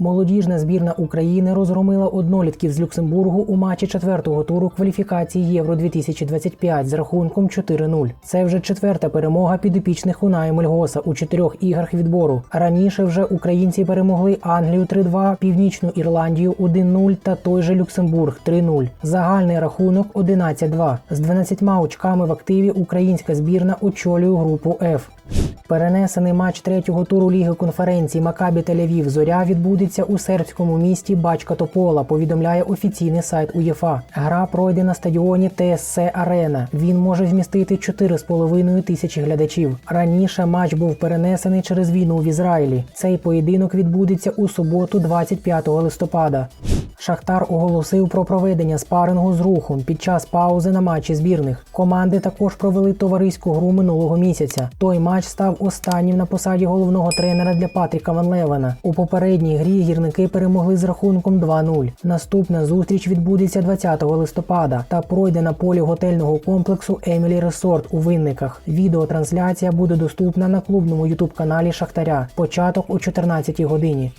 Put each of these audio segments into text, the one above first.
Молодіжна збірна України розгромила однолітків з Люксембургу у матчі четвертого туру кваліфікації Євро 2025 з рахунком 4-0. Це вже четверта перемога підопічних Унаї Мельгоса у чотирьох іграх відбору. Раніше вже українці перемогли Англію 3-2, Північну Ірландію 1-0 та той же Люксембург 3-0. Загальний рахунок 11-2. З 12 очками в активі українська збірна очолює групу F. Перенесений матч третього туру Ліги конференції Макабі Тель-Авів Зоря відбудеться у сербському місті Бачка Топола. Повідомляє офіційний сайт УЄФА. Гра пройде на стадіоні ТСЦ Арена. Він може вмістити 4,5 тисячі глядачів. Раніше матч був перенесений через війну в Ізраїлі. Цей поєдинок відбудеться у суботу, 25 листопада. Шахтар оголосив про проведення спарингу з рухом під час паузи на матчі збірних. Команди також провели товариську гру минулого місяця. Той матч став останнім на посаді головного тренера для Патріка Ван Левена. У попередній грі гірники перемогли з рахунком 2-0. Наступна зустріч відбудеться 20 листопада та пройде на полі готельного комплексу Емілі Ресорт у Винниках. Відеотрансляція буде доступна на клубному ютуб-каналі Шахтаря. Початок о 14 годині.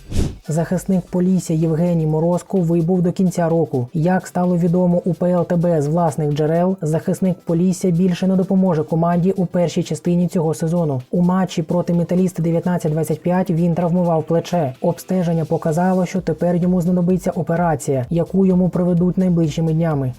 Захисник Полісся Євгеній Морозко вибув до кінця року. Як стало відомо у ПЛТБ з власних джерел, захисник Полісся більше не допоможе команді у першій частині цього сезону. У матчі проти металіста 19-25 він травмував плече. Обстеження показало, що тепер йому знадобиться операція, яку йому проведуть найближчими днями.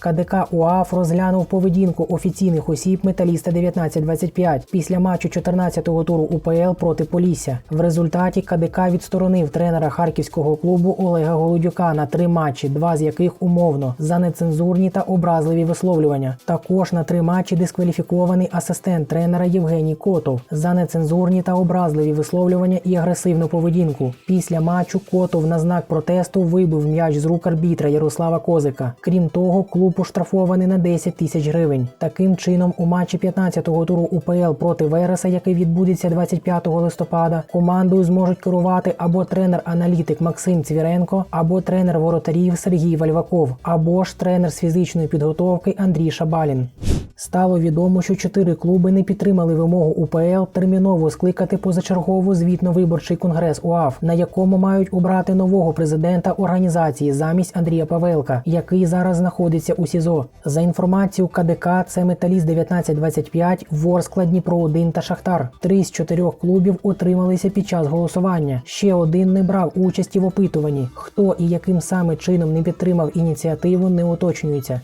КДК УАФ розглянув поведінку офіційних осіб металіста 19-25 після матчу 14-го туру УПЛ проти Полісся. В результаті КДК відсторонив тренера харківського клубу Олега Голодюка на три матчі, два з яких умовно за нецензурні та образливі висловлювання. Також на три матчі дискваліфікований асистент тренера Євгеній Котов за нецензурні та образливі висловлювання і агресивну поведінку. Після матчу Котов на знак протесту вибив м'яч з рук арбітра Ярослава Козика. Крім того, клуб оштрафований на 10 тисяч гривень. Таким чином, у матчі 15-го туру УПЛ проти Вереса, який відбудеться 25 листопада, командою зможуть керувати або тренер-аналітик Максим Цвіренко, або тренер воротарів Сергій Вальваков, або ж тренер з фізичної підготовки Андрій Шабалін. Стало відомо, що чотири клуби не підтримали вимогу УПЛ терміново скликати позачергову звітно-виборчий конгрес УАФ, на якому мають обрати нового президента організації замість Андрія Павелка, який зараз знаходиться у СІЗО. За інформацією КДК, це металіст 1925, Ворскла, Дніпро 1 та Шахтар. Три з чотирьох клубів отрималися під час голосування. Ще один не брав участі в опитуванні. Хто і яким саме чином не підтримав ініціативу, не уточнюється.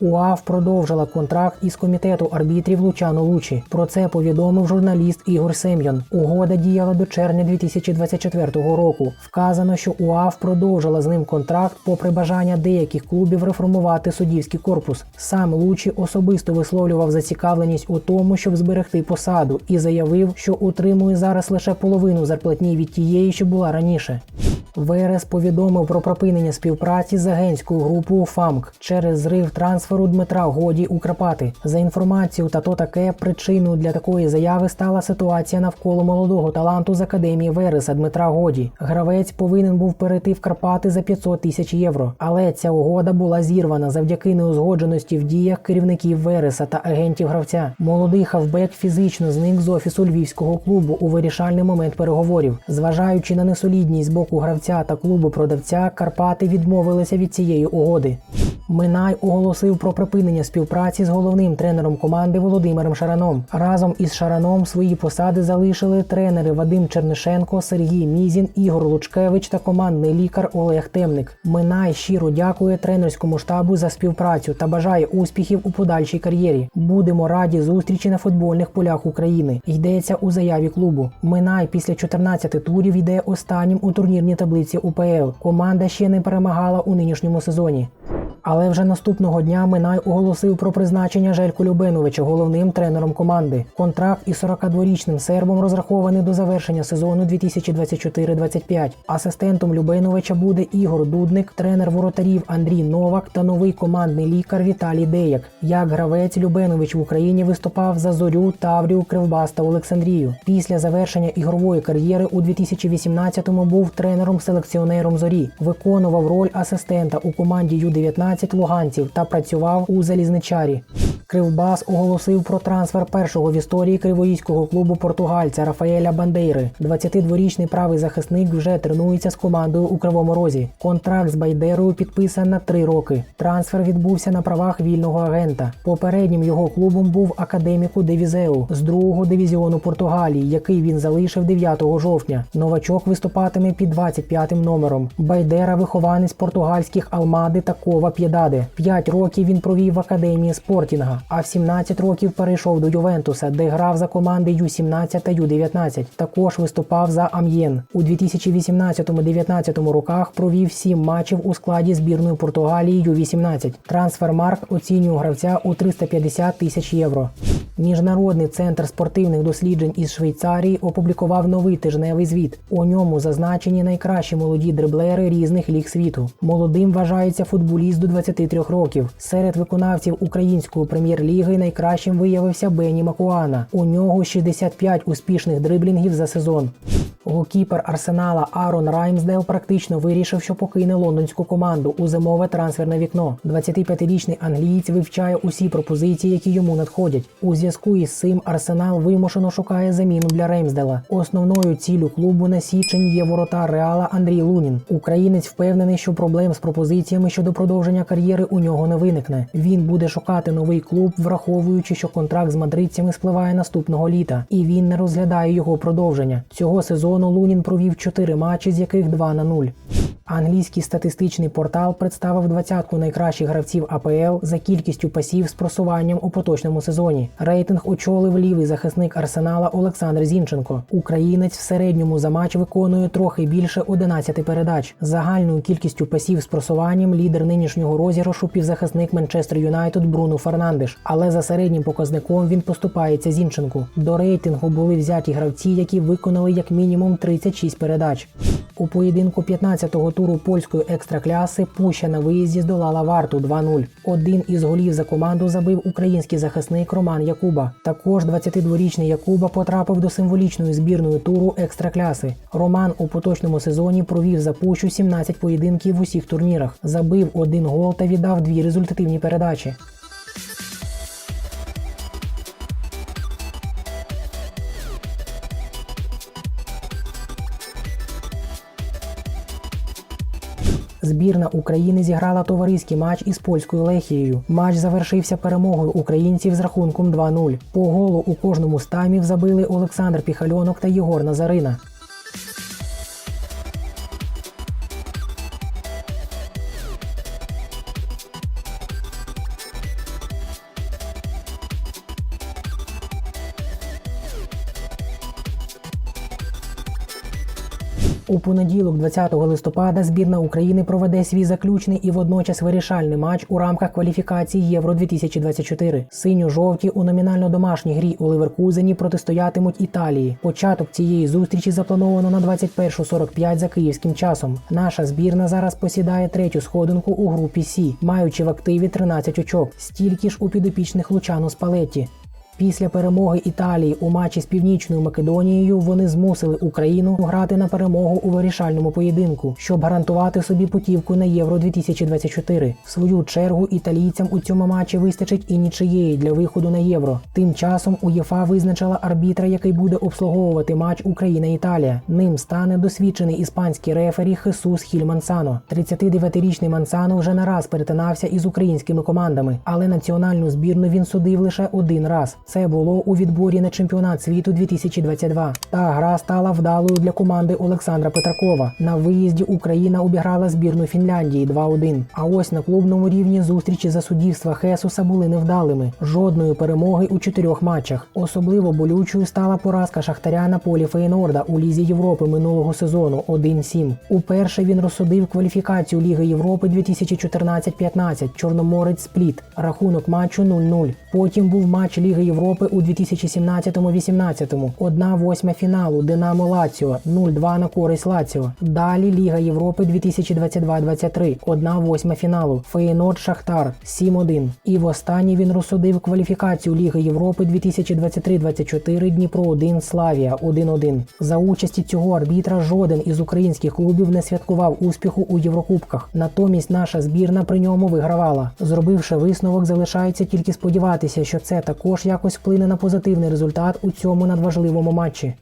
УАФ продовжила контракт із комітету арбітрів Лучано Лучі. Про це повідомив журналіст Ігор Сем'ян. Угода діяла до червня 2024 року. Вказано, що УАФ продовжила з ним контракт, попри бажання деяких клубів реформувати суддівський корпус. Сам Лучі особисто висловлював зацікавленість у тому, щоб зберегти посаду, і заявив, що утримує зараз лише половину зарплатні від тієї, що була раніше. ВРС повідомив про припинення співпраці з агентською групою ФАМК через зрив трансферу Дмитра Годі у Карпати. За інформацією та то таке причиною для такої заяви стала ситуація навколо молодого таланту з академії Вереса Дмитра Годі. Гравець повинен був перейти в Карпати за 500 тисяч євро. Але ця угода була зірвана завдяки неузгодженості в діях керівників Вереса та агентів гравця. Молодий хавбек фізично зник з офісу львівського клубу у вирішальний момент переговорів, зважаючи на несолідність з боку гравця та клубу продавця, Карпати відмовилися від цієї угоди. Минай оголосив про припинення співпраці з головним тренером команди Володимиром Шараном. Разом із Шараном свої посади залишили тренери Вадим Чернишенко, Сергій Мізін, Ігор Лучкевич та командний лікар Олег Темник. Минай щиро дякує тренерському штабу за співпрацю та бажає успіхів у подальшій кар'єрі. Будемо раді зустрічі на футбольних полях України. Йдеться у заяві клубу. Минай після 14 турів йде останнім у турнірній таблиці УПЛ. Команда ще не перемагала у нинішньому сезоні. Але вже наступного дня Минай оголосив про призначення Жельку Любеновича головним тренером команди. Контракт із 42-річним сербом розрахований до завершення сезону 2024-25. Асистентом Любеновича буде Ігор Дудник, тренер воротарів Андрій Новак та новий командний лікар Віталій Деяк. Як гравець Любенович в Україні виступав за зорю, Таврію, Кривбас та Олександрію. Після завершення ігрової кар'єри у 2018-му був тренером-селекціонером зорі, виконував роль асистента у команді Ю-19 луганців та працював у залізничарі. Кривбас оголосив про трансфер першого в історії кривоїського клубу португальця Рафаеля Бандейри. 22-річний правий захисник вже тренується з командою у Кривому Розі. Контракт з Байдерою підписан на три роки. Трансфер відбувся на правах вільного агента. Попереднім його клубом був академіку Девізеу з другого дивізіону Португалії, який він залишив 9 жовтня. Новачок виступатиме під 25-м номером. Байдера вихованець португальських Алмади та Кова П'єдаде. П'ять років він провів в академії Спортінга, а в 17 років перейшов до Ювентуса, де грав за команди Ю-17 та Ю-19. Також виступав за Ам'єн. У 2018-19 роках провів 7 матчів у складі збірної Португалії Ю-18. Трансфермарк оцінює гравця у 350 тисяч євро. Міжнародний центр спортивних досліджень із Швейцарії опублікував новий тижневий звіт. У ньому зазначені найкращі молоді дриблери різних ліг світу. Молодим вважається футболіст до 23 років. Серед виконавців української прем'єр-ліги найкращим виявився Бені Макуана. У нього 65 успішних дриблінгів за сезон. Голкіпер Арсенала Арон Раймсдейл практично вирішив, що покине лондонську команду у зимове трансферне вікно. 25-річний англієць вивчає усі пропозиції, які йому надходять. У зв'язку із цим Арсенал вимушено шукає заміну для Реймсдела. Основною ціллю клубу на січень є ворота Реала Андрій Лунін. Українець впевнений, що проблем з пропозиціями щодо продовження кар'єри у нього не виникне. Він буде шукати новий клуб, враховуючи, що контракт з мадридцями спливає наступного літа, і він не розглядає його продовження. Цього сезону Лунін провів 4 матчі, з яких 2 на 0. Англійський статистичний портал представив двадцятку найкращих гравців АПЛ за кількістю пасів з просуванням у поточному сезоні. Рейтинг очолив лівий захисник Арсенала Олександр Зінченко. Українець в середньому за матч виконує трохи більше 11 передач. Загальною кількістю пасів з просуванням лідер нинішнього розіграшу півзахисник Манчестер Юнайтед Бруно Фернандеш. Але за середнім показником він поступається Зінченку. До рейтингу були взяті гравці, які виконали як мінімум 36 передач. У поєдинку 15-го туру польської екстракляси Пуща на виїзді здолала варту 2-0. Один із голів за команду забив український захисник Роман Якуба. Також 22-річний Якуба потрапив до символічної збірної туру екстракляси. Роман у поточному сезоні провів за Пущу 17 поєдинків в усіх турнірах, забив один гол та віддав дві результативні передачі. Збірна України зіграла товариський матч із польською Лехією. Матч завершився перемогою українців з рахунком 2-0. По голу у кожному з забили Олександр Піхальонок та Єгор Назарина. Понеділок, 20 листопада, збірна України проведе свій заключний і водночас вирішальний матч у рамках кваліфікації Євро 2024. Синьо-жовті у номінально домашній грі у Ливеркузені протистоятимуть Італії. Початок цієї зустрічі заплановано на 21.45 за київським часом. Наша збірна зараз посідає третю сходинку у групі Сі, маючи в активі 13 очок, стільки ж у підопічних Лучану Спалетті. Після перемоги Італії у матчі з Північною Македонією вони змусили Україну грати на перемогу у вирішальному поєдинку, щоб гарантувати собі путівку на Євро 2024. В свою чергу італійцям у цьому матчі вистачить і нічиєї для виходу на євро. Тим часом УЄФА визначила арбітра, який буде обслуговувати матч Україна-Італія. Ним стане досвідчений іспанський рефері Хесус Хіль Мансано. 39-річний Мансано вже не раз перетинався із українськими командами, але національну збірну він судив лише один раз. Це було у відборі на чемпіонат світу 2022. Та гра стала вдалою для команди Олександра Петракова. На виїзді Україна обіграла збірну Фінляндії 2-1. А ось на клубному рівні зустрічі за суддівства Хесуса були невдалими. Жодної перемоги у чотирьох матчах. Особливо болючою стала поразка Шахтаря на полі Фейнорда у Лізі Європи минулого сезону 1-7. Уперше він розсудив кваліфікацію Ліги Європи 2014-15 Чорноморець Спліт. Рахунок матчу 0-0. Потім був матч Ліги Європи Європи у 2017-18, 1-8 фіналу Динамо Лаціо 0-2 на користь Лаціо. Далі Ліга Європи 2022-23, 1-8 фіналу Фейнорд Шахтар 7-1. І востаннє він розсудив кваліфікацію Ліги Європи 2023-24 Дніпро 1 Славія 1-1. За участі цього арбітра жоден із українських клубів не святкував успіху у Єврокубках. Натомість наша збірна при ньому вигравала. Зробивши висновок, залишається тільки сподіватися, що це також якось вплине на позитивний результат у цьому надважливому матчі.